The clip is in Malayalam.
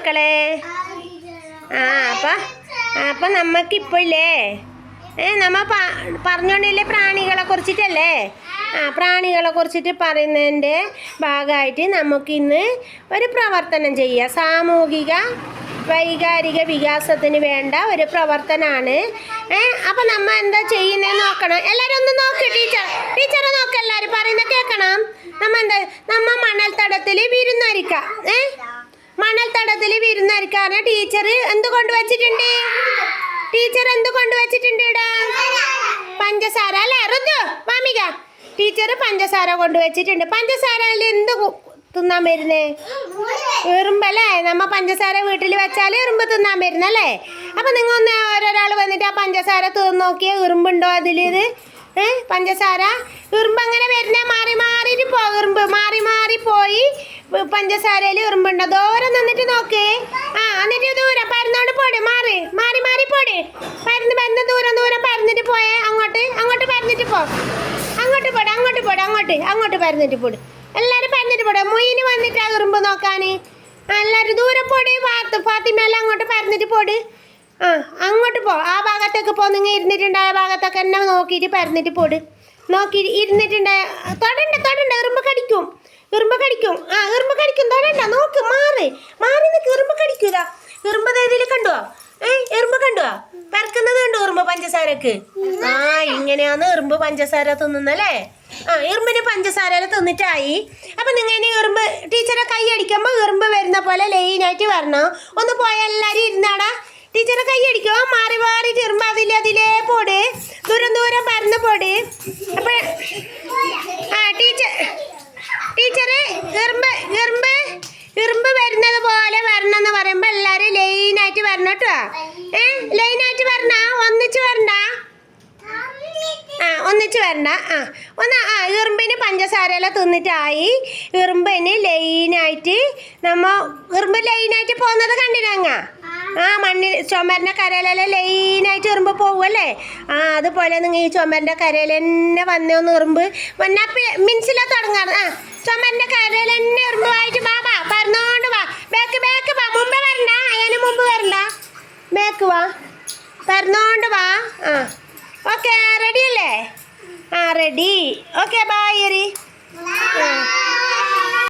മക്കളെ? ആ അപ്പം അപ്പം നമുക്കിപ്പോൾ ഇല്ലേ ഏ നമ്മ പ- പറഞ്ഞോണ്ടില്ലേ പ്രാണികളെ കുറിച്ചിട്ടല്ലേ? ആ പ്രാണികളെ കുറിച്ചിട്ട് പറയുന്നതിന്റെ ഭാഗമായിട്ട് നമുക്കിന്ന് ഒരു പ്രവർത്തനം ചെയ്യുക സാമൂഹിക വൈകാരിക വികാസത്തിന് വേണ്ട ഒരു പ്രവർത്തനമാണ് ഏ അപ്പം നമ്മ എന്താ ചെയ്യുന്നത് നോക്കണം. എല്ലാവരും ഒന്ന് നോക്ക് ടീച്ചർ. ടീച്ചറെ നോക്ക് എല്ലാവരും പറയുന്ന കേൾക്കണം നമ്മ എന്താ നമ്മ മണൽത്തടത്തിൽ വിരുന്നരിക്കാം. ഏ? മണൽത്തടത്തിൽ വിരുന്നരിക്കാണ്. ടീച്ചർ എന്ത് കൊണ്ടുവച്ചിട്ടുണ്ട്? ടീച്ചർ എന്ത് കൊണ്ടുവച്ചിട്ടുണ്ട് ഇടാ പഞ്ചസാര അല്ലേ? ഋതു മാമിക ടീച്ചർ പഞ്ചസാര കൊണ്ടുവച്ചിട്ടുണ്ട്. പഞ്ചസാരയിൽ എന്ത് തിന്നാൻ വരുന്നേ? എറുമ്പല്ലേ? നമ്മ പഞ്ചസാര വീട്ടിൽ വെച്ചാൽ എറുമ്പ് തിന്നാൻ വരുന്നല്ലേ? അപ്പൊ നിങ്ങൾ ഒന്ന് ഓരോരാൾ വന്നിട്ട് ആ പഞ്ചസാര തീർന്ന് നോക്കിയ എറുമ്പുണ്ടോ അതിൽ ഇത്? പഞ്ചസാര? എറുമ്പ് അങ്ങനെ വരുന്ന? മാറി മാറിയിട്ട് പോ പഞ്ചസാരയിൽ ഉറുമ്പുണ്ടോ ദൂരം നിന്നിട്ട് നോക്ക്. ആ എന്നിട്ട് ദൂരം പരന്നോണ്ട് പോട്. മാറി. മാറി മാറി പോട്. പരന്ന് പരന്ന് ദൂരം ദൂരം പരന്നിട്ട് പോയേ. അങ്ങോട്ട് അങ്ങോട്ട് പരന്നിട്ട് പോ. അങ്ങോട്ട് പോട് അങ്ങോട്ട് പോട് അങ്ങോട്ട് അങ്ങോട്ട് പരന്നിട്ട് പോട്. എല്ലാരും പരന്നിട്ട് പോട്. മുയിന് വന്നിട്ട് ആ ഉറുമ്പ് നോക്കാന് എല്ലാവരും ദൂരം പോട്. പാത്ത് ഫാത്തിമേല അങ്ങോട്ട് പരന്നിട്ട് പോട്. ആ അങ്ങോട്ട് പോ. ആ ഭാഗത്തേക്ക് പോ. നിങ്ങൾ ഇരുന്നിട്ടുണ്ടായ ഭാഗത്തൊക്കെ എന്നെ നോക്കിയിട്ട് പരന്നിട്ട് പോട്. നോക്കി ഇരുന്നിട്ടുണ്ടായ തൊടണ്ട തൊടണ്ട. ഉറുമ്പ് കടിക്കും എറുമ്പ് കടിക്കും ആ എറുമ്പ് കടിക്കും തൊടണ്ട നോക്ക് മാറി മാറി നിൽക്ക് എറുമ്പ് കടിക്കൂല എറുമ്പ് ഇതിൽ കണ്ടോ ഏയ് എറുമ്പ് കണ്ടോ പരക്കുന്നത് കണ്ടോ എറുമ്പ് പഞ്ചസാരക്ക്? ആ ഇങ്ങനെയാന്ന് ഉറുമ്പ് പഞ്ചസാര തിന്നുന്നല്ലേ? ആ എറുമ്പിന് പഞ്ചസാര തിന്നിട്ടായി. അപ്പൊ നിങ്ങൾ ഇനി എറുമ്പ് ടീച്ചറെ കൈ അടിക്കുമ്പോൾ എറുമ്പ് വരുന്ന പോലെ ലൈൻ ആയിട്ട് വരണം. ഒന്ന് പോയ എല്ലാരും ഇരുന്നാടാ. ടീച്ചറെ കൈ അടിക്കോ? മാറി മാറി ചെറുമ്പ് അതിലെ അതിലേ പോട്. ദൂരം ദൂരം പരന്ന് പോട്. അപ്പൊ ആ ടീച്ചർ ടീച്ചറ് എറുമ്പ് എറുമ്പ് എറുമ്പ് വരുന്നത് പോലെ വരണം എന്ന് പറയുമ്പോ എല്ലാരും ലൈനായിട്ട് വരണം കേട്ടോ. ഏ ലൈനായിട്ട് വരണ ഒന്നിച്ച് വരണ്ട ആ ഒന്നിച്ച് വരണ്ട ആ ഒന്ന് ആ ഇറുമ്പിന് പഞ്ചസാരയെല്ലാം തിന്നിട്ടായി. ഇറുമ്പിന് ലൈനായിട്ട് നമ്മ ഇറുമ്പ് ലൈനായിട്ട് പോകുന്നത് കണ്ടിരങ്ങ ആ മണ്ണിൽ ചുമരിന്റെ കരയിലെല്ലാം ലൈനായിട്ട് ഇറുമ്പ് പോവുമല്ലേ ആ അതുപോലെ നിങ്ങൾ ഈ ചുമരിന്റെ കരയിൽ തന്നെ വന്നേ ഒന്ന് ഇറുമ്പ് വന്നാ മിൻസിലെ തുടങ്ങാറ്. ആ ചുമരിന്റെ കരയിൽ തന്നെ ഇറുമ്പുമായിട്ട് വാ വാ പറഞ്ഞോണ്ട് വാ. ബാക്ക് ബാക്ക് വാ. മുമ്പ് വരണ്ട അതിന് മുമ്പ് വരണ്ട. ബാക്ക് വാ. പറഞ്ഞോണ്ട് വാ. ആ ഓക്കെ റെഡി അല്ലേ ആ റെഡി ഓക്കെ ബായ് എറി ആ